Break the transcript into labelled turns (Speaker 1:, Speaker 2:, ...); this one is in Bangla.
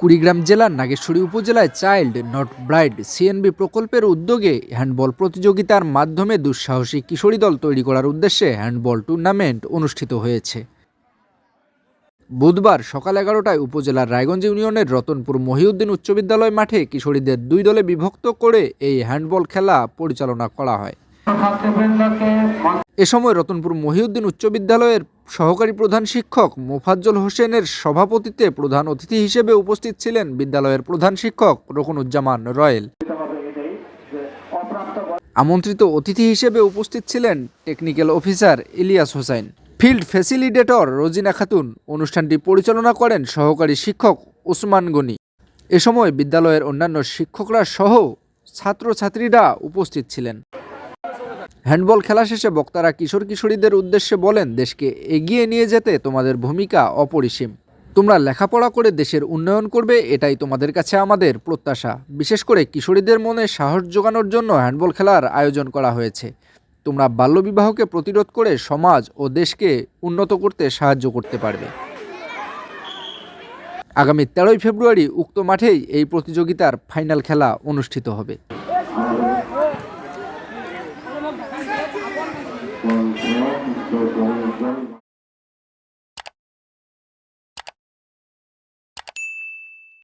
Speaker 1: কুড়িগ্রাম জেলার নাগেশ্বরী উপজেলায় চাইল্ড, নট ব্রাইড সিএনবি প্রকল্পের উদ্যোগে হ্যান্ডবল প্রতিযোগিতার মাধ্যমে দুঃসাহসী কিশোরী দল তৈরি করার উদ্দেশ্যে হ্যান্ডবল টুর্নামেন্ট অনুষ্ঠিত হয়েছে। বুধবার সকাল এগারোটায় উপজেলার রায়গঞ্জ ইউনিয়নের রতনপুর মহিউদ্দিন উচ্চ বিদ্যালয় মাঠে কিশোরীদের দুই দলে বিভক্ত করে এই হ্যান্ডবল খেলা পরিচালনা করা হয়। এ সময় রতনপুর মহিউদ্দিন উচ্চ বিদ্যালয়ের সহকারী প্রধান শিক্ষক মোফাজ্জল হোসেনের সভাপতিত্বে প্রধান অতিথি হিসেবে উপস্থিত ছিলেন বিদ্যালয়ের প্রধান শিক্ষক রকুনুজ্জামান রয়েল। আমন্ত্রিত অতিথি হিসেবে উপস্থিত ছিলেন technical officer Ilias Hossain. Field facilitator Rozina Khatun. অনুষ্ঠানটি পরিচালনা করেন সহকারী শিক্ষক ওসমান গনি। এ সময় বিদ্যালয়ের অন্যান্য শিক্ষকরা সহ ছাত্রছাত্রীরা উপস্থিত ছিলেন। হ্যান্ডবল খেলা শেষে বক্তারা কিশোর কিশোরীদের উদ্দেশ্যে বলেন, দেশকে এগিয়ে নিয়ে যেতে তোমাদের ভূমিকা অপরিসীম। তোমরা লেখাপড়া করে দেশের উন্নয়ন করবে, এটাই তোমাদের কাছে আমাদের প্রত্যাশা। বিশেষ করে কিশোরীদের মনে সাহস যোগানোর জন্য হ্যান্ডবল খেলার আয়োজন করা হয়েছে। তোমরা বাল্যবিবাহকে প্রতিরোধ করে সমাজ ও দেশকে উন্নত করতে সাহায্য করতে পারবে। আগামী তেরোই ফেব্রুয়ারি উক্ত মাঠেই এই প্রতিযোগিতার ফাইনাল খেলা অনুষ্ঠিত হবে।
Speaker 2: Well, we're all just going to go